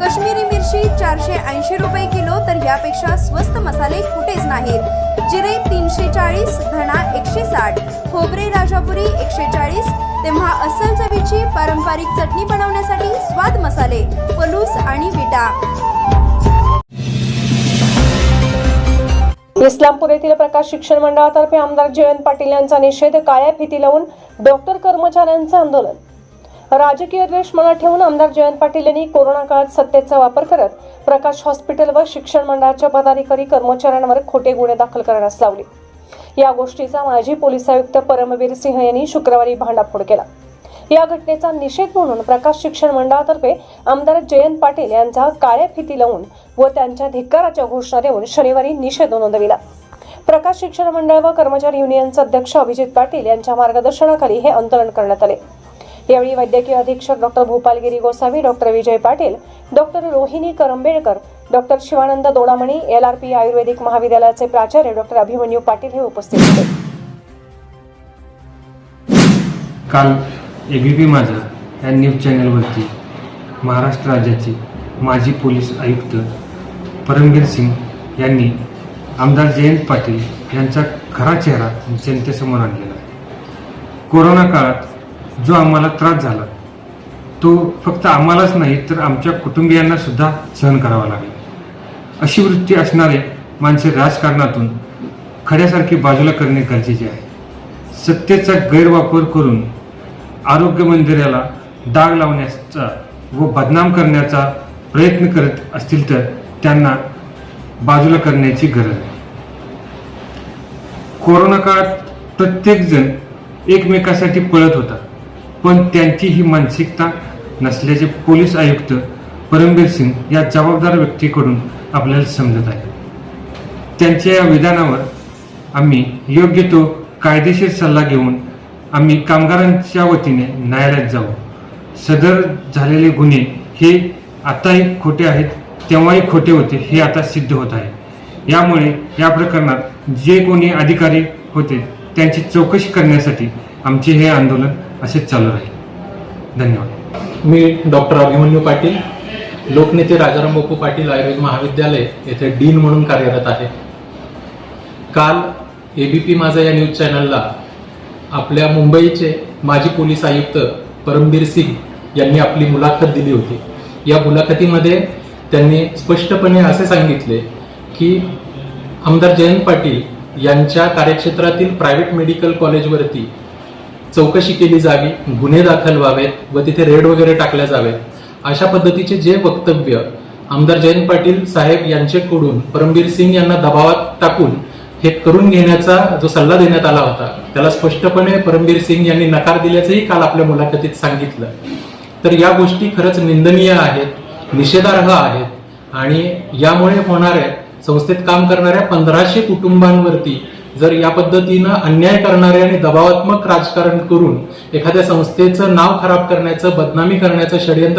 कश्मीरी मिरची चारशे ऐंशी रुपये किलो तर यापेक्षा स्वस्त मसाले कुठेच नाहीत. जिरे तीनशे चाळीस धणा एकशे साठ खोबरे राजापुरी एकशे चाळीस. तेव्हा अस्सल चवीची पारंपरिक चटणी बनवण्यासाठी स्वाद मसाले पलूस आणि विटा. इस्लामपूर येथील प्रकाश शिक्षण मंडळातर्फे आमदार जयंत पाटील यांचा निषेध काळ्या फिती लावून डॉक्टर कर्मचाऱ्यांचं आंदोलन. राजकीय द्वेष मनात ठेवून आमदार जयंत पाटील यांनी कोरोना काळात सत्तेचा वापर करत प्रकाश हॉस्पिटल व शिक्षण मंडळाच्या पदाधिकारी कर्मचाऱ्यांवर खोटे गुन्हे दाखल करण्यास लावले. या गोष्टीचा माजी पोलीस आयुक्त परमवीर सिंह यांनी शुक्रवारी भांडाफोड केला. या घटनेचा निषेध म्हणून प्रकाश शिक्षण मंडळातर्फे आमदार जयंत पाटील यांचा काळ्या फिती लावून व त्यांच्या धिक्काराच्या घोषणा देऊन शनिवारी निषेध नोंदविला. प्रकाश शिक्षण मंडळ व कर्मचारी युनियनचे अध्यक्ष अभिजित पाटील यांच्या मार्गदर्शनाखाली हे आंदोलन करण्यात आले. यावेळी वैद्यकीय अधीक्षक doctor Bhupalgiri Gosavi doctor Vijay Patil doctor Rohini Karambelkar doctor Shivanand Dodamani L R P Ayurvedic महाविद्यालयाचे प्राचार्य डॉक्टर अभिमन्यू पाटील हे उपस्थित होते. काल ए पी माझा या न्यूज चॅनलवरती महाराष्ट्र राज्याचे माजी पोलीस आयुक्त परमवीर सिंग यांनी आमदार जयंत पाटील यांचा खरा चेहरा जनतेसमोर आणलेला कोरोना काळात जो आम्हाला त्रास झाला तो फक्त आम्हालाच नाही तर आमच्या कुटुंबियांना सुद्धा सहन करावा लागला. अशी वृत्ती असणारे माणसे राजकारणातून खड्यासारखी बाजूला करणे गरजेचे आहे. सत्तेचा गैरवापर करून आरोग्य मंदिराला डाग लावण्याचा व बदनाम करण्याचा प्रयत्न करत असतील तर त्यांना बाजूला करण्याची गरज आहे. कोरोना काळात प्रत्येकजण एकमेकासाठी पळत होता. पण त्यांची ही मानसिकता नसल्याचे पोलीस आयुक्त परमबीर सिंग या जबाबदार व्यक्तीकडून आपल्याला समजत आहे. त्यांच्या या विधानावर आम्ही योग्य तो कायदेशीर सल्ला घेऊन आम्ही कामगारांच्या वतीने न्यायालयात जाऊ. सदर झालेले गुन्हे हे आताही खोटे आहेत तेव्हाही खोटे होते हे आता सिद्ध होत आहे. यामुळे या प्रकरणात जे कोणी अधिकारी होते त्यांची चौकशी करण्यासाठी आमचे हे आंदोलन असेच चालू राहील. धन्यवाद. मी डॉक्टर अभिमन्यू पाटील लोकनेते राजाराम बापू पाटील आयुर्वेद महाविद्यालय येथे डीन म्हणून कार्यरत आहे. काल ए बी पी माझा या न्यूज चॅनलला आपल्या मुंबईचे माजी पोलीस आयुक्त परमबीर सिंग यांनी आपली मुलाखत दिली होती. या मुलाखतीमध्ये त्यांनी स्पष्टपणे असे सांगितले की आमदार जयंत पाटील यांच्या कार्यक्षेत्रातील प्रायव्हेट मेडिकल कॉलेजवरती चौकशी केली जावी गुन्हे दाखल व्हावेत व तिथे रेड वगैरे टाकल्या जावेत. अशा पद्धतीचे जे वक्तव्य आमदार जयंत पाटील साहेब यांच्याकडून परमबीर सिंग यांना दबावात टाकून हे करून घेण्याचा जो सल्ला देण्यात आला होता त्याला स्पष्टपणे परमबीर सिंग यांनी नकार दिल्याचंही काल आपल्या मुलाखतीत सांगितलं. तर या गोष्टी खरंच निंदनीय आहेत निषेधार्ह आहेत आणि यामुळे होणाऱ्या संस्थेत काम करणाऱ्या पंधराशे कुटुंबांवरती जर या पद्धतीनं अन्याय करणारे आणि दबावात्मक राजकारण करून एखाद्या संस्थेचं नाव खराब करण्याचं बदनामी करण्याचं षडयंत्र